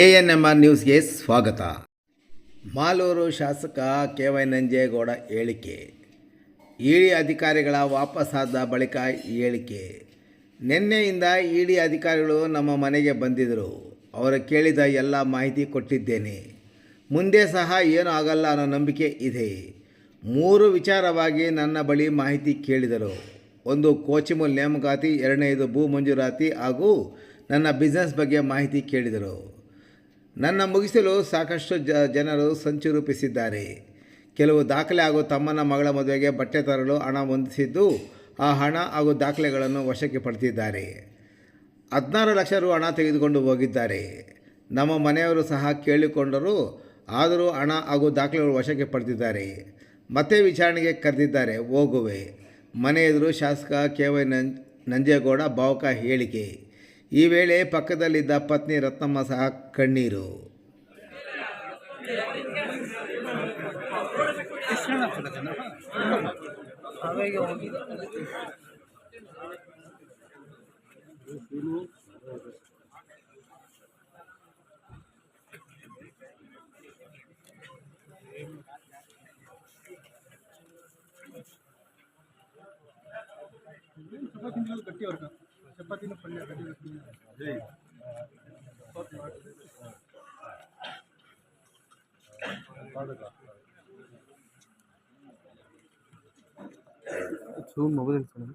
A N M R ನ್ಯೂಸ್ಗೆ ಸ್ವಾಗತ. ಮಾಲೂರು ಶಾಸಕ ಕೆ ವೈ ನಂಜೇಗೌಡ ಹೇಳಿಕೆ, ಇಡಿ ಅಧಿಕಾರಿಗಳ ವಾಪಸ್ಸಾದ ಬಳಿಕ ಹೇಳಿಕೆ. ನಿನ್ನೆಯಿಂದ ಇಡಿ ಅಧಿಕಾರಿಗಳು ನಮ್ಮ ಮನೆಗೆ ಬಂದಿದ್ದರು ಅವರು ಕೇಳಿದ ಎಲ್ಲ ಮಾಹಿತಿ ಕೊಟ್ಟಿದ್ದೇನೆ. ಮುಂದೆ ಸಹ ಏನೂ ಆಗಲ್ಲ ಅನ್ನೋ ನಂಬಿಕೆ ಇದೆ. ಮೂರು ವಿಚಾರವಾಗಿ ನನ್ನ ಬಳಿ ಮಾಹಿತಿ ಕೇಳಿದರು. ಒಂದು ಕೋಚಿಮುಲ್ ನೇಮಕಾತಿ, ಎರಡನೇದು ಭೂ ಮಂಜೂರಾತಿ ಹಾಗೂ ನನ್ನ ಬಿಸ್ನೆಸ್ ಬಗ್ಗೆ ಮಾಹಿತಿ ಕೇಳಿದರು. ನನ್ನ ಮುಗಿಸಲು ಸಾಕಷ್ಟು ಜ, ಜನರು ಸಂಚು ರೂಪಿಸಿದ್ದಾರೆ. ಕೆಲವು ದಾಖಲೆ ಹಾಗೂ ತಮ್ಮನ ಮಗಳ ಮದುವೆಗೆ ಬಟ್ಟೆ ತರಲು ಹಣ ಹೊಂದಿಸಿದ್ದು, ಆ ಹಣ ಹಾಗೂ ದಾಖಲೆಗಳನ್ನು ವಶಕ್ಕೆ ಪಡೆದಿದ್ದಾರೆ. ಹದಿನಾರು ಲಕ್ಷ ರು ಹಣ ತೆಗೆದುಕೊಂಡು ಹೋಗಿದ್ದಾರೆ. ನಮ್ಮ ಮನೆಯವರು ಸಹ ಕೇಳಿಕೊಂಡರು, ಆದರೂ ಹಣ ಹಾಗೂ ದಾಖಲೆಗಳು ವಶಕ್ಕೆ ಪಡೆದಿದ್ದಾರೆ. ಮತ್ತೆ ವಿಚಾರಣೆಗೆ ಕರೆದಿದ್ದಾರೆ. ಹೋಗುವೆ. ಮನೆ ಎದುರು ಶಾಸಕ ಕೆ ವೈ ನಂಜ್ ನಂಜೇಗೌಡ ಭಾವುಕ ಹೇಳಿಕೆ. ಈ ವೇಳೆ ಪಕ್ಕದಲ್ಲಿದ್ದ ಪತ್ನಿ ರತ್ನಮ್ಮ ಸಹ ಕಣ್ಣೀರು. ಚಪಾತಿನ ಕಟ್ಟಿ ಅವ್ರ ಚಪಾತಿನ ಪಲ್ಯ ಕಟ್ಟಿ ಜೂಮ್ ಮೊಬೈಲ್ ಫೋನ್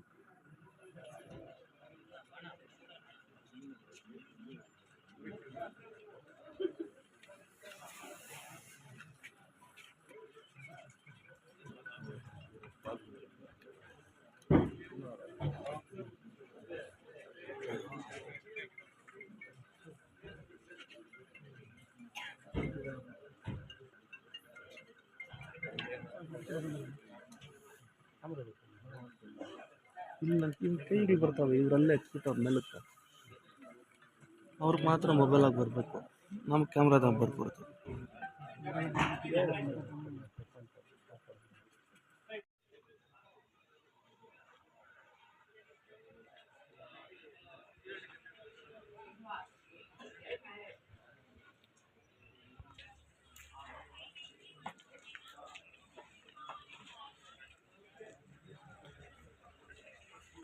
ಇಲ್ಲ ಇವ್ರ ಕೈಗೆ ಬರ್ತಾವೆ ಇವರಲ್ಲೇ ಎಕ್ಸ್ಬಿಟ್ಟವ್ರ ಮೇಲಕ್ಕೆ. ಅವ್ರಿಗೆ ಮಾತ್ರ ಮೊಬೈಲಾಗಿ ಬರಬೇಕು. ನಮ್ಮ ಕ್ಯಾಮ್ರಾದಾಗ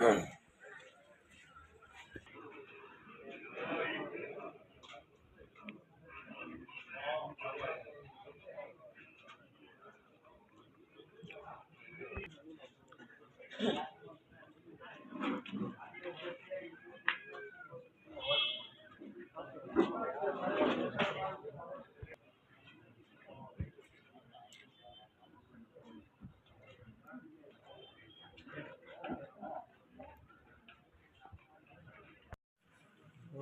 হুম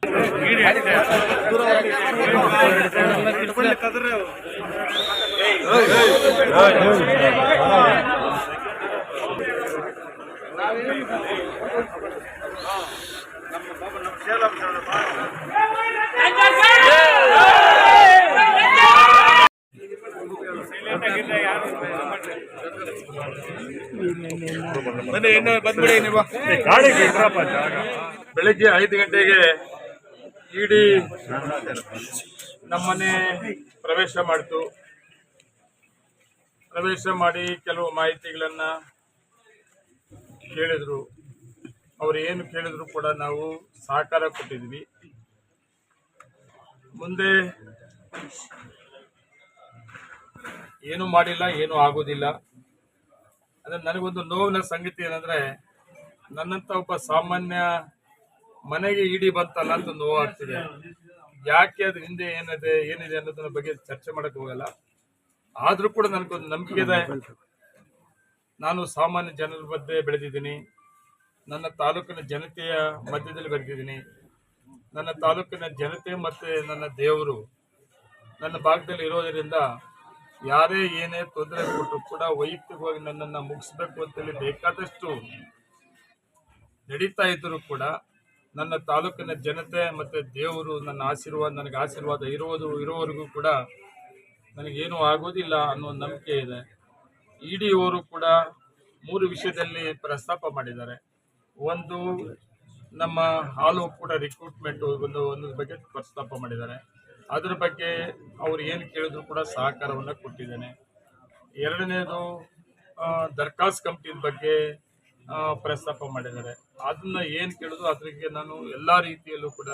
Gracias. ಬೆಳಗ್ಗೆ ಐದು ಗಂಟೆಗೆ ಇಡೀ ನಮ್ಮನೆ ಪ್ರವೇಶ ಮಾಡಿತು. ಪ್ರವೇಶ ಮಾಡಿ ಕೆಲವು ಮಾಹಿತಿಗಳನ್ನು ಕೇಳಿದ್ರು. ಅವರು ಏನು ಕೇಳಿದ್ರು ಕೂಡ ನಾವು ಸಹಕಾರ ಕೊಟ್ಟಿದ್ವಿ. ಮುಂದೆ ಏನು ಮಾಡಿಲ್ಲ, ಏನು ಆಗೋದಿಲ್ಲ. ಅಂದ್ರೆ ನನಗೊಂದು ನೋವಿನ ಸಂಗತಿ ಏನಂದ್ರೆ, ನನ್ನಂತ ಒಬ್ಬ ಸಾಮಾನ್ಯ ಮನೆಗೆ ಇಡಿ ಬಂತಲ್ಲ ಅಂತ ನೋವಾಗ್ತಿದೆ. ಯಾಕೆ ಅದ್ರ ಹಿಂದೆ ಏನಿದೆ ಏನಿದೆ ಅನ್ನೋದ್ರ ಬಗ್ಗೆ ಚರ್ಚೆ ಮಾಡಕ್ ಹೋಗಲ್ಲ. ಆದ್ರೂ ಕೂಡ ನನಗೊಂದು ನಂಬಿಕೆ ಇದೆ. ನಾನು ಸಾಮಾನ್ಯ ಜನರ ಮಧ್ಯೆ ಬೆಳೆದಿದ್ದೀನಿ. ನನ್ನ ತಾಲೂಕಿನ ಜನತೆಯ ಮಧ್ಯದಲ್ಲಿ ಬೆಳೆದಿದ್ದೀನಿ. ನನ್ನ ತಾಲೂಕಿನ ಜನತೆ ಮತ್ತೆ ನನ್ನ ದೇವರು ನನ್ನ ಭಾಗದಲ್ಲಿ ಇರೋದರಿಂದ ಯಾರೇ ಏನೇ ತೊಂದರೆ ಕೊಟ್ಟರು ಕೂಡ ವೈಯಕ್ತಿಕವಾಗಿ ನನ್ನನ್ನು ಮುಗಿಸ್ಬೇಕು ಅಂತೇಳಿ ಬೇಕಾದಷ್ಟು ನಡೀತಾ ಇದ್ದರೂ ಕೂಡ ನನ್ನ ತಾಲೂಕಿನ ಜನತೆ ಮತ್ತು ದೇವರು ನನ್ನ ಆಶೀರ್ವಾದ, ನನಗೆ ಆಶೀರ್ವಾದ ಇರೋದು ಇರೋವರೆಗೂ ಕೂಡ ನನಗೇನೂ ಆಗೋದಿಲ್ಲ ಅನ್ನೋ ನಂಬಿಕೆ ಇದೆ. ಇಡಿ ಅವರು ಕೂಡ ಮೂರು ವಿಷಯದಲ್ಲಿ ಪ್ರಸ್ತಾಪ ಮಾಡಿದ್ದಾರೆ. ಒಂದು, ನಮ್ಮ ಹಾಲು ಕೂಡ ರಿಕ್ರೂಟ್ಮೆಂಟ್ ಒಂದು ಒಂದು ಬಗ್ಗೆ ಪ್ರಸ್ತಾಪ ಮಾಡಿದ್ದಾರೆ. ಅದರ ಬಗ್ಗೆ ಅವ್ರು ಏನು ಕೇಳಿದ್ರು ಕೂಡ ಸಹಕಾರವನ್ನು ಕೊಟ್ಟಿದ್ದೇನೆ. ಎರಡನೇದು ದರ್ಖಾಸ್ ಕಂಪ್ನಿ ಬಗ್ಗೆ ಪ್ರಸ್ತಾಪ ಮಾಡಿದ್ದಾರೆ. ಅದನ್ನ ಏನು ಕೇಳಿದ್ರು ಅದಕ್ಕೆ ನಾನು ಎಲ್ಲ ರೀತಿಯಲ್ಲೂ ಕೂಡ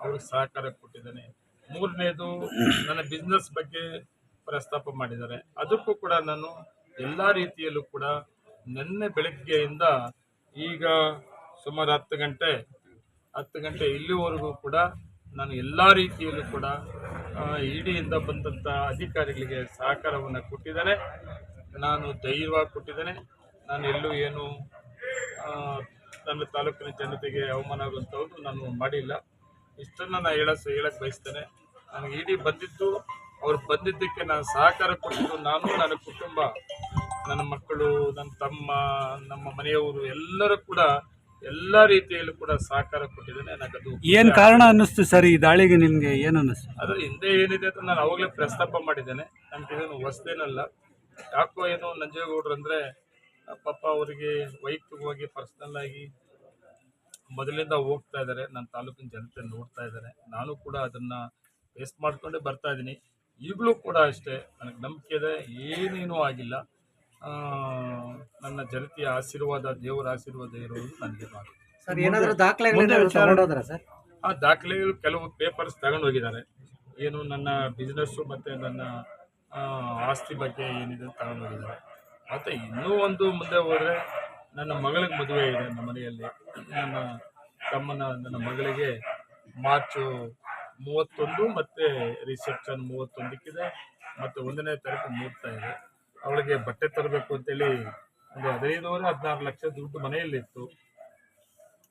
ಅವ್ರಿಗೆ ಸಹಕಾರ ಕೊಟ್ಟಿದ್ದೇನೆ. ಮೂರನೇದು, ನನ್ನ ಬಿಸ್ನೆಸ್ ಬಗ್ಗೆ ಪ್ರಸ್ತಾಪ ಮಾಡಿದ್ದಾರೆ. ಅದಕ್ಕೂ ಕೂಡ ನಾನು ಎಲ್ಲ ರೀತಿಯಲ್ಲೂ ಕೂಡ ನಿನ್ನೆ ಬೆಳಗ್ಗೆಯಿಂದ ಈಗ ಸುಮಾರು ಹತ್ತು ಗಂಟೆ ಹತ್ತು ಗಂಟೆ ಇಲ್ಲಿವರೆಗೂ ಕೂಡ ನಾನು ಎಲ್ಲ ರೀತಿಯಲ್ಲೂ ಕೂಡ ಇಡಿಯಿಂದ ಬಂದಂಥ ಅಧಿಕಾರಿಗಳಿಗೆ ಸಹಕಾರವನ್ನು ಕೊಟ್ಟಿದ್ದೇನೆ. ನಾನು ಧೈರ್ಯವಾಗಿ ಕೊಟ್ಟಿದ್ದೇನೆ. ನಾನು ಎಲ್ಲೂ ಏನು ನನ್ನ ತಾಲೂಕಿನ ಜನತೆಗೆ ಅವಮಾನ ಆಗುವಂಥದ್ದು ನಾನು ಮಾಡಿಲ್ಲ. ಇಷ್ಟನ್ನು ನಾನು ಹೇಳ ಹೇಳಕ್ಕೆ ಬಯಸ್ತೇನೆ. ನನಗೆ ಇಡೀ ಬಂದಿದ್ದು ಅವ್ರು ಬಂದಿದ್ದಕ್ಕೆ ನಾನು ಸಹಕಾರ ಕೊಟ್ಟಿದ್ದು ನಾನು ನನ್ನ ಕುಟುಂಬ ನನ್ನ ಮಕ್ಕಳು ನನ್ನ ತಮ್ಮ ನಮ್ಮ ಮನೆಯವರು ಎಲ್ಲರೂ ಕೂಡ ಎಲ್ಲ ರೀತಿಯಲ್ಲೂ ಕೂಡ ಸಹಕಾರ ಕೊಟ್ಟಿದ್ದೇನೆ. ನನಗದು ಏನು ಕಾರಣ ಅನ್ನಿಸ್ತು ಸರ್ ಈ ದಾಳಿಗೆ ನಿಮಗೆ? ಏನು ಅನ್ನಿಸ್ತು? ಅದ್ರ ಹಿಂದೆ ಏನಿದೆ ಅಂತ ನಾನು ಅವಾಗಲೇ ಪ್ರಸ್ತಾಪ ಮಾಡಿದ್ದೇನೆ. ನಮ್ಗೆ ಇದನ್ನು ಹೊಸದೇನಲ್ಲ. ಯಾಕೋ ಏನು ನಂಜೇಗೌಡ್ರು ಅಂದ್ರೆ ಪಾಪ ಅವರಿಗೆ ವೈಯಕ್ತಿಕವಾಗಿ ಪರ್ಸ್ನಲ್ ಆಗಿ ಮೊದಲಿಂದ ಹೋಗ್ತಾ ಇದ್ದಾರೆ. ನನ್ನ ತಾಲೂಕಿನ ಜನತೆ ನೋಡ್ತಾ ಇದ್ದಾರೆ. ನಾನು ಕೂಡ ಅದನ್ನ ಫೇಸ್ ಮಾಡಿಕೊಂಡೇ ಬರ್ತಾ ಇದ್ದೀನಿ. ಈಗಲೂ ಕೂಡ ಅಷ್ಟೇ ನನಗೆ ನಂಬಿಕೆ ಇದೆ. ಏನೇನೂ ಆಗಿಲ್ಲ. ನನ್ನ ಜನತೆಯ ಆಶೀರ್ವಾದ ದೇವರ ಆಶೀರ್ವಾದ ಇರೋದು ನನಗೆ ಆ ದಾಖಲೆಗಳು ಕೆಲವು ಪೇಪರ್ಸ್ ತಗೊಂಡು ಹೋಗಿದ್ದಾರೆ. ಏನು ನನ್ನ ಬಿಸ್ನೆಸ್ಸು ಮತ್ತು ನನ್ನ ಆಸ್ತಿ ಬಗ್ಗೆ ಏನಿದೆ ತಗೊಂಡು ಹೋಗಿದ್ದಾರೆ. ಮತ್ತು ಇನ್ನೂ ಒಂದು ಮುಂದೆ ಹೋದರೆ ನನ್ನ ಮಗಳಿಗೆ ಮದುವೆ ಇದೆ ನಮ್ಮ ಮನೆಯಲ್ಲಿ. ನನ್ನ ತಮ್ಮನ ನನ್ನ ಮಗಳಿಗೆ ಮಾರ್ಚು ಮೂವತ್ತೊಂದು ಮತ್ತು ರಿಸೆಪ್ಷನ್ ಮೂವತ್ತೊಂದಕ್ಕಿದೆ. ಮತ್ತು ಒಂದನೇ ತಾರೀಕು ಮೂರ್ತಾ ಇದೆ. ಅವಳಿಗೆ ಬಟ್ಟೆ ತರಬೇಕು ಅಂತೇಳಿ ಒಂದು ಹದಿನೈದುವರೆ ಹದಿನಾರು ಲಕ್ಷ ದುಡ್ಡು ಮನೆಯಲ್ಲಿತ್ತು.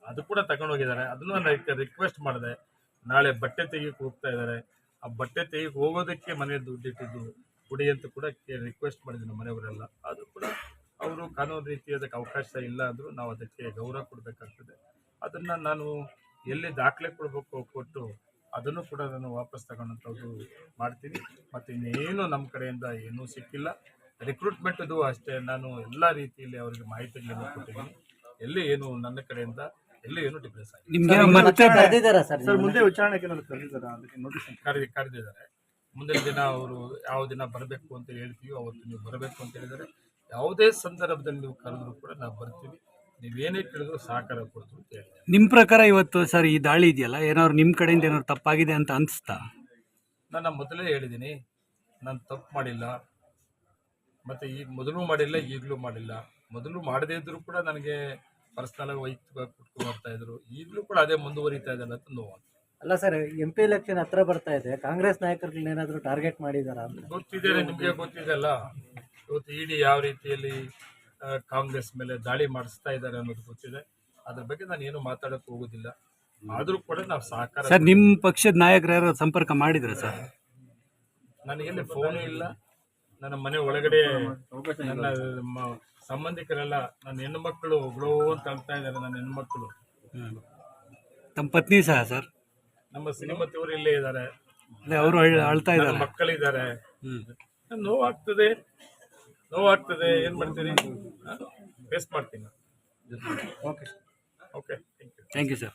ಅದು ಕೂಡ ತಗೊಂಡೋಗಿದ್ದಾರೆ ಅದನ್ನು ನಾನು ರಿಕ್ವೆಸ್ಟ್ ಮಾಡಿದೆ. ನಾಳೆ ಬಟ್ಟೆ ತೆಗಿಯಕ್ಕೆ ಹೋಗ್ತಾ ಇದ್ದಾರೆ. ಆ ಬಟ್ಟೆ ತೆಗಿಯಕ್ಕೆ ಹೋಗೋದಕ್ಕೆ ಮನೆ ದುಡ್ಡಿಟ್ಟಿದ್ದು ಕೊಡಿ ಅಂತ ಕೂಡ ರಿಕ್ವೆಸ್ಟ್ ಮಾಡಿದ್ವಿ ನಮ್ಮ ಮನೆಯವರೆಲ್ಲ. ಅದು ಕೂಡ ಅವರು ಕಾನೂನು ರೀತಿ ಅದಕ್ಕೆ ಅವಕಾಶ ಇಲ್ಲ ಅಂದರೂ ನಾವು ಅದಕ್ಕೆ ಗೌರವ ಕೊಡಬೇಕಾಗ್ತದೆ. ಅದನ್ನು ನಾನು ಎಲ್ಲಿ ದಾಖಲೆ ಕೊಡಬೇಕು ಕೊಟ್ಟು ಅದನ್ನು ಕೂಡ ನಾನು ವಾಪಸ್ ತಗೊಳ್ಳೋಂಥದ್ದು ಮಾಡ್ತೀನಿ. ಮತ್ತು ಇನ್ನೇನು ನಮ್ಮ ಕಡೆಯಿಂದ ಏನೂ ಸಿಕ್ಕಿಲ್ಲ. ರಿಕ್ರೂಟ್ಮೆಂಟ್ದು ಅಷ್ಟೇ. ನಾನು ಎಲ್ಲ ರೀತಿಯಲ್ಲಿ ಅವರಿಗೆ ಮಾಹಿತಿಗಳನ್ನು ಕೊಟ್ಟಿದ್ದೀನಿ. ಎಲ್ಲಿ ಏನು ನನ್ನ ಕಡೆಯಿಂದ ಎಲ್ಲಿ ಏನು ಡಿಫ್ರೆನ್ಸ್ ಆಗಿದೆ ನಿಮ್ಗೆ ಮತ್ತೆ ಕರೆದಿದ್ದಾರಾ ಸರ್ ಸರ್ ಮುಂದೆ ವಿಚಾರಣೆಗೆ ಕರೆದಿದ್ದಾರೆ? ಮುಂದಿನ ದಿನ ಅವರು ಯಾವ ದಿನ ಬರಬೇಕು ಅಂತ ಹೇಳ್ತೀವಿ ಅವತ್ತು ನೀವು ಬರಬೇಕು ಅಂತ ಹೇಳಿದರೆ ಯಾವುದೇ ಸಂದರ್ಭದಲ್ಲಿ ನೀವು ಕರೆದ್ರು ಕೂಡ ನಾವು ಬರ್ತೀವಿ. ನೀವೇನೇ ಕೇಳಿದ್ರು ಸಹಕಾರ ಕೊಡ್ತೀವಿ ಅಂತ ನಿಮ್ಮ ನಿಮ್ ಪ್ರಕಾರ ಇವತ್ತು ಸರ್ ಈ ದಾಳಿ ಇದೆಯಲ್ಲ ಏನಾದ್ರು ನಿಮ್ಮ ಕಡೆಯಿಂದ ಏನಾದ್ರು ತಪ್ಪಾಗಿದೆ ಅಂತ ಅನಿಸ್ತಾ? ನಾನು ಮೊದಲೇ ಹೇಳಿದ್ದೀನಿ ನಾನು ತಪ್ಪು ಮಾಡಿಲ್ಲ. ಮತ್ತು ಈಗ ಮೊದಲು ಮಾಡಿಲ್ಲ ಈಗಲೂ ಮಾಡಿಲ್ಲ. ಮೊದಲು ಮಾಡದೇ ಇದ್ದರೂ ಕೂಡ ನನಗೆ ಪರ್ಸ್ನಲಾಗಿ ವೈಯಕ್ತಿಕವಾಗಿ ಕುಟ್ಕೊಂಡು ಬರ್ತಾ ಇದ್ರು. ಈಗಲೂ ಕೂಡ ಅದೇ ಮುಂದುವರಿತಾ ಇದೆ ಅಂತ ನೋವು ಅಲ್ಲ ಸರ್ ಎಂ ಪಿ ಎಲೆಕ್ಷನ್ ಹತ್ರ ಬರ್ತಾ ಇದೆ. ಕಾಂಗ್ರೆಸ್ ನಾಯಕರುಗಳನ್ನ ಏನಾದರೂ ಟಾರ್ಗೆಟ್ ಮಾಡಿದಾರಾ ಅಂತ? ಗೊತ್ತಿದೆ ನಿಮಗೆ ಗೊತ್ತಿದೆ ಅಲ್ಲ. ಇವತ್ತು ಇಡಿ ಯಾವ ರೀತಿಯಲ್ಲಿ ಕಾಂಗ್ರೆಸ್ ಮೇಲೆ ದಾಳಿ ಮಾಡಿಸ್ತಾ ಇದ್ದಾರೆ ಅನ್ನೋದು ಗೊತ್ತಿದೆ. ಅದ್ರ ಬಗ್ಗೆ ನಾನು ಏನು ಮಾತಾಡಕ್ಕೆ ಹೋಗೋದಿಲ್ಲ. ಆದರೂ ಕೂಡ ನಾವು ಸಹಕಾರ ಸರ್ ನಿಮ್ಮ ಪಕ್ಷದ ನಾಯಕರ ಯಾರು ಸಂಪರ್ಕ ಮಾಡಿದ್ರೆ ಸರ್? ನನಗೆಲ್ಲಿ ಫೋನು ಇಲ್ಲ. ನನ್ನ ಮನೆ ಒಳಗಡೆ ನನ್ನ ಮ- ಸಂಬಂಧಿಕರೆಲ್ಲ ನನ್ನ ಹೆಣ್ಣುಮಕ್ಕಳು ಒಬ್ಳೋ ಅಂತ ಅಳ್ತಾ ಇದ್ದಾರೆ ನನ್ನ ಹೆಣ್ಮಕ್ಳು. ತಮ್ಮ ಪತ್ನಿ ಸಹ ಸರ್? ನಮ್ಮ ಶ್ರೀಮತಿಯವರು ಇಲ್ಲೇ ಇದ್ದಾರೆ. ಅದೇ ಅವರು ಅಳ್ತಾ ನನ್ನ ಇದ್ದಾರೆ. ಮಕ್ಕಳಿದ್ದಾರೆ. ಹ್ಮ್. ನೋವಾಗ್ತದೆ. ನೋವಾಗ್ತದೆ ಏನ್ ಮಾಡ್ತೀರಿ? ಫೇಸ್ ಮಾಡ್ತೀನಿ. Okay okay thank you thank you sir